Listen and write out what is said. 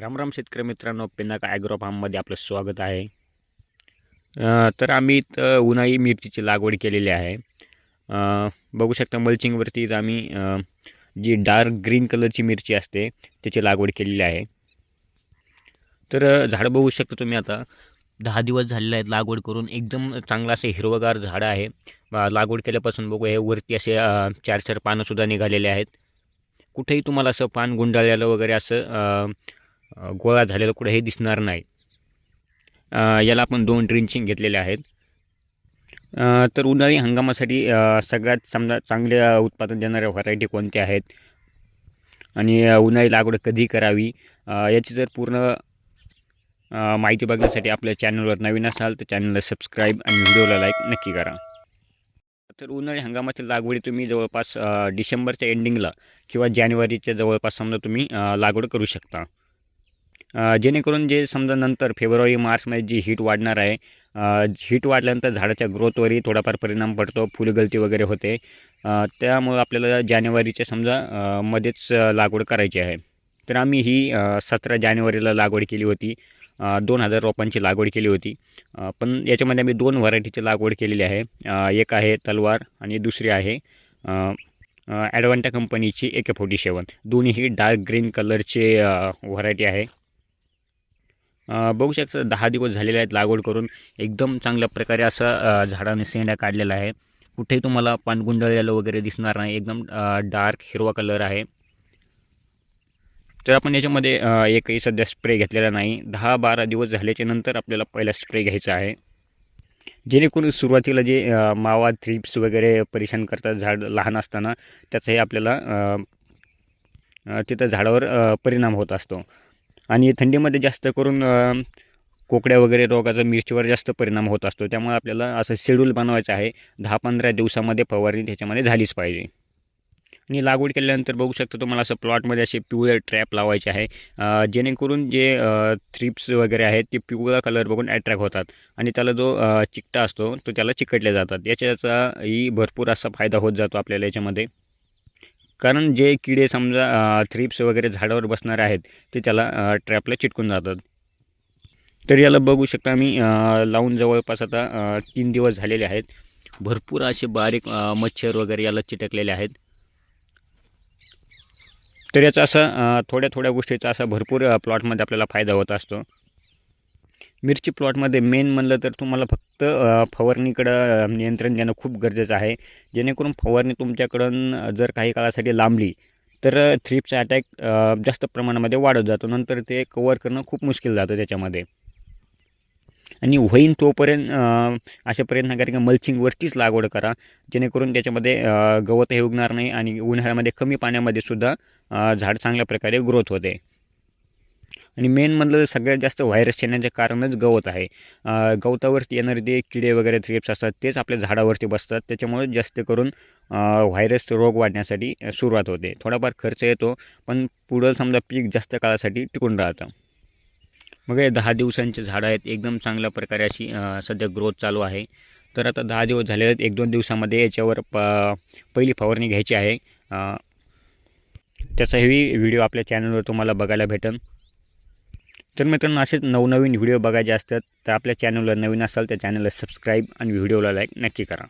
रामराम शेतकरी मित्रांनो पिनाका ॲग्रो फार्ममध्ये आपलं स्वागत आहे. तर आम्ही इथं उन्हाळी मिरचीची लागवड केलेली आहे. बघू शकता मल्चिंगवरती इथं आम्ही जी डार्क ग्रीन कलरची मिरची असते त्याची लागवड केलेली आहे. तर झाड बघू शकता तुम्ही आता. दहा दिवस झालेले आहेत लागवड करून. एकदम चांगलं असं हिरवगार झाडं आहे. लागवड केल्यापासून बघू हे वरती असे चार चार पानंसुद्धा निघालेले आहेत. कुठेही तुम्हाला असं पान गुंडाळलेलं वगैरे असं गोळा झालेलं कुठेही दिसणार नाही. याला आपण दोन ड्रिंचिंग घेतलेले आहेत. तर उन्हाळी हंगामासाठी सगळ्यात समजा चांगले उत्पादन देणाऱ्या व्हरायटी कोणत्या आहेत? आणि उन्हाळी लागवड कधी करावी? याची जर पूर्ण माहिती बघण्यासाठी आपल्या चॅनलवर नवीन असाल तर चॅनलला सबस्क्राईब आणि व्हिडिओला लाईक नक्की करा. तर उन्हाळी हंगामातील लागवडी तुम्ही जवळपास डिसेंबरच्या एंडिंगला किंवा जानेवारीच्या जवळपास समजा तुम्ही लागवड करू शकता. जेणेकरून जे समजा नंतर फेब्रुवारी मार्चमध्ये जी हीट वाढणार आहे हीट वाढल्यानंतर झाडाच्या ग्रोथवरही थोडाफार परिणाम पडतो फुलगलती वगैरे होते. त्यामुळं आपल्याला जानेवारीच्या समजा मध्येच लागवड करायची आहे. तर आम्ही ही सतरा जानेवारीला लागवड केली होती. दोन हजार रोपांची लागवड केली होती. पण याच्यामध्ये आम्ही दोन व्हरायटीची लागवड केलेली आहे. एक आहे तलवार आणि दुसरी आहे ॲडवांटा कंपनीची ए के फोर्टी सेवन दोन्हीही डार्क ग्रीन कलरचे व्हरायटी आहे. बघू शकता दहा दिवस झालेले आहेत लागवड करून. एकदम चांगल्या प्रकारे असा झाडाने शेंड्या काढलेला आहे कुठेही तुम्हाला पानगुंडळलेलं वगैरे दिसणार नाही. एकदम डार्क हिरवा कलर आहे. तर आपण याच्यामध्ये एकही सध्या स्प्रे घेतलेला नाही. दहा बारा दिवस झाल्याच्यानंतर आपल्याला पहिला स्प्रे घ्यायचा आहे. जेणेकरून सुरुवातीला जे मावा थ्रिप्स वगैरे परेशान करतात झाड लहान असताना त्याचाही आपल्याला तिथं झाडावर परिणाम होत असतो. आणि थंडीमध्ये जास्त करून कोकड्या वगैरे रोगाचा मिरचीवर जास्त परिणाम होत असतो. त्यामुळे आपल्याला असं शेड्यूल बनवायचं आहे. दहा पंधरा दिवसामध्ये फवारणी त्याच्यामध्ये झालीच पाहिजे. आणि लागवड केल्यानंतर बघू शकता तुम्हाला असं प्लॉटमध्ये असे पिवळे ट्रॅप लावायचे आहे. जेणेकरून जे थ्रिप्स वगैरे आहेत ते पिवळा कलर बघून अट्रॅक्ट होतात. आणि त्याला जो चिकटा असतो तो त्याला चिकटले जातात. याच्याचाही भरपूर असा फायदा होत जातो आपल्याला याच्यामध्ये. कारण जे किडे समजा थ्रिप्स वगैरे झाडावर बसणारे आहेत ते त्याला ट्रॅपला चिटकून जातात. तर याला बघू शकता मी लावून जवळपास आता तीन दिवस झालेले आहेत. भरपूर असे बारीक मच्छर वगैरे याला चिटकलेले आहेत. तर याचा असा थोड्या थोड्या गोष्टीचा असा भरपूर प्लॉटमध्ये आपल्याला फायदा होत असतो. मिरची प्लॉटमध्ये मेन म्हणलं तर तुम्हाला फक्त फवारणीकडं नियंत्रण देणं खूप गरजेचं आहे. जेणेकरून फवारणी तुमच्याकडून जर काही काळासाठी लांबली तर थ्रीपचा अटॅक जास्त प्रमाणामध्ये वाढत जातो. नंतर ते कवर करणं खूप मुश्किल जातं त्याच्यामध्ये. आणि होईन तोपर्यंत असे अशा प्रयत्न करा की मल्चिंगवरतीच लागवड करा. जेणेकरून त्याच्यामध्ये गवतही उगणार नाही आणि उन्हाळ्यामध्ये कमी पाण्यामध्ये सुद्धा झाड चांगल्या प्रकारे ग्रोथ होते. आणि मेन म्हणलं तर सगळ्यात जास्त व्हायरस येण्याचे कारणच गवत आहे. गवतावरती येणारे जे किडे वगैरे थ्रिप्स असतात तेच आपल्या झाडावरती बसतात. त्याच्यामुळे जास्त करून व्हायरस रोग वाढण्यासाठी सुरुवात होते. थोडाफार खर्च येतो पण पुढं समजा पीक जास्त काळासाठी टिकून राहतं. मग हे दहा दिवसांचे झाडं आहेत. एकदम चांगल्या प्रकारे अशी सध्या ग्रोथ चालू आहे. तर आता दहा दिवस झाले आहेत. एक दोन दिवसामध्ये याच्यावर प पहिली फवारणी घ्यायची आहे. त्याचाही व्हिडिओ आपल्या चॅनलवर तुम्हाला बघायला भेटेल. तर मित्रांनो असेच नवनवीन व्हिडिओ बघायचे असतात तर आपल्या चॅनलला नवीन असाल तर चॅनलला सबस्क्राईब आणि व्हिडिओला लाईक नक्की करा.